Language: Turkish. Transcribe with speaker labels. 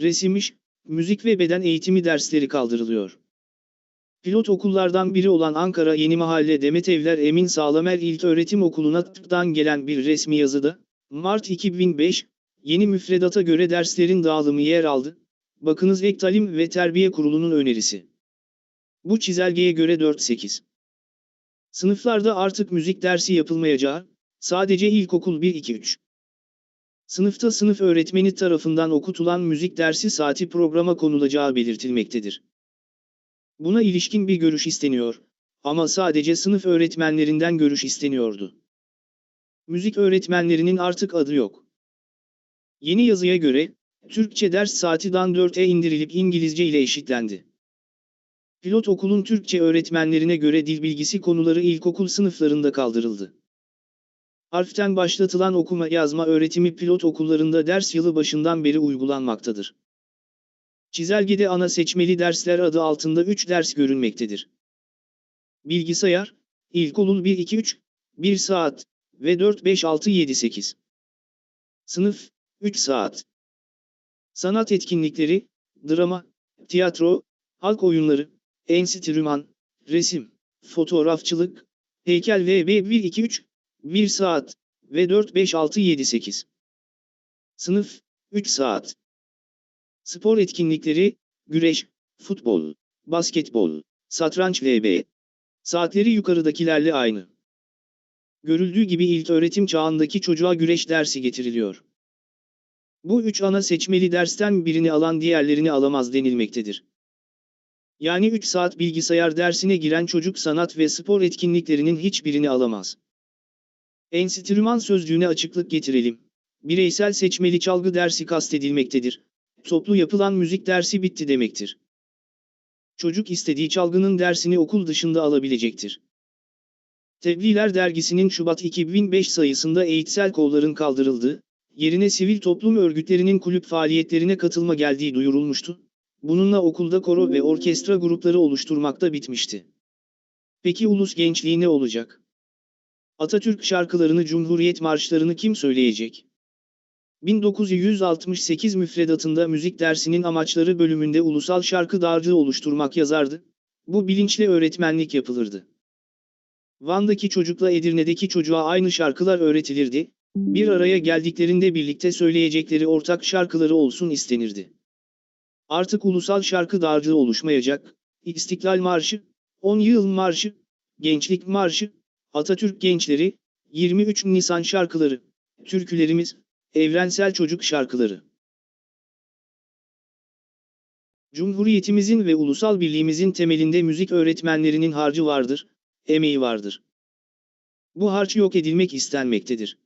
Speaker 1: resim iş, müzik ve beden eğitimi dersleri kaldırılıyor. Pilot okullardan biri olan Ankara Yeni Mahalle Demet Evler Emin Sağlamer İlköğretim Okulu'na tıptan gelen bir resmi yazıda, Mart 2005, yeni müfredata göre derslerin dağılımı yer aldı. Bakınız Ek Talim ve Terbiye Kurulu'nun önerisi. Bu çizelgeye göre 4-8. Sınıflarda artık müzik dersi yapılmayacağı, sadece ilkokul 1-2-3. Sınıfta sınıf öğretmeni tarafından okutulan müzik dersi saati programa konulacağı belirtilmektedir. Buna ilişkin bir görüş isteniyor ama sadece sınıf öğretmenlerinden görüş isteniyordu. Müzik öğretmenlerinin artık adı yok. Yeni yazıya göre, Türkçe ders saatidan 4'e indirilip İngilizce ile eşitlendi. Pilot okulun Türkçe öğretmenlerine göre dil bilgisi konuları ilkokul sınıflarında kaldırıldı. Harften başlatılan okuma yazma öğretimi pilot okullarında ders yılı başından beri uygulanmaktadır. Çizelgede ana seçmeli dersler adı altında 3 ders görünmektedir. Bilgisayar, İlkolul 1-2-3, 1 saat ve 4-5-6-7-8. Sınıf, 3 saat. Sanat etkinlikleri, drama, tiyatro, halk oyunları, enstrüman, resim, fotoğrafçılık, heykel ve 1-2-3, 1 saat ve 4-5-6-7-8. Sınıf, 3 saat. Spor etkinlikleri, güreş, futbol, basketbol, satranç vb. Saatleri yukarıdakilerle aynı. Görüldüğü gibi ilk öğretim çağındaki çocuğa güreş dersi getiriliyor. Bu üç ana seçmeli dersten birini alan diğerlerini alamaz denilmektedir. Yani 3 saat bilgisayar dersine giren çocuk sanat ve spor etkinliklerinin hiçbirini alamaz. Enstrüman sözcüğüne açıklık getirelim. Bireysel seçmeli çalgı dersi kastedilmektedir. Toplu yapılan müzik dersi bitti demektir. Çocuk istediği çalgının dersini okul dışında alabilecektir. Tebliğler dergisinin Şubat 2005 sayısında eğitsel kolların kaldırıldığı, yerine sivil toplum örgütlerinin kulüp faaliyetlerine katılma geldiği duyurulmuştu. Bununla okulda koro ve orkestra grupları oluşturmakta bitmişti. Peki ulus gençliği ne olacak? Atatürk şarkılarını, Cumhuriyet marşlarını kim söyleyecek? 1968 müfredatında müzik dersinin amaçları bölümünde ulusal şarkı dağarcığı oluşturmak yazardı. Bu bilinçle öğretmenlik yapılırdı. Van'daki çocukla Edirne'deki çocuğa aynı şarkılar öğretilirdi. Bir araya geldiklerinde birlikte söyleyecekleri ortak şarkıları olsun istenirdi. Artık ulusal şarkı dağarcığı oluşmayacak. İstiklal Marşı, 10 Yıl Marşı, Gençlik Marşı, Atatürk Gençleri, 23 Nisan şarkıları, türkülerimiz, evrensel çocuk şarkıları. Cumhuriyetimizin ve ulusal birliğimizin temelinde müzik öğretmenlerinin harcı vardır, emeği vardır. Bu harç yok edilmek istenmektedir.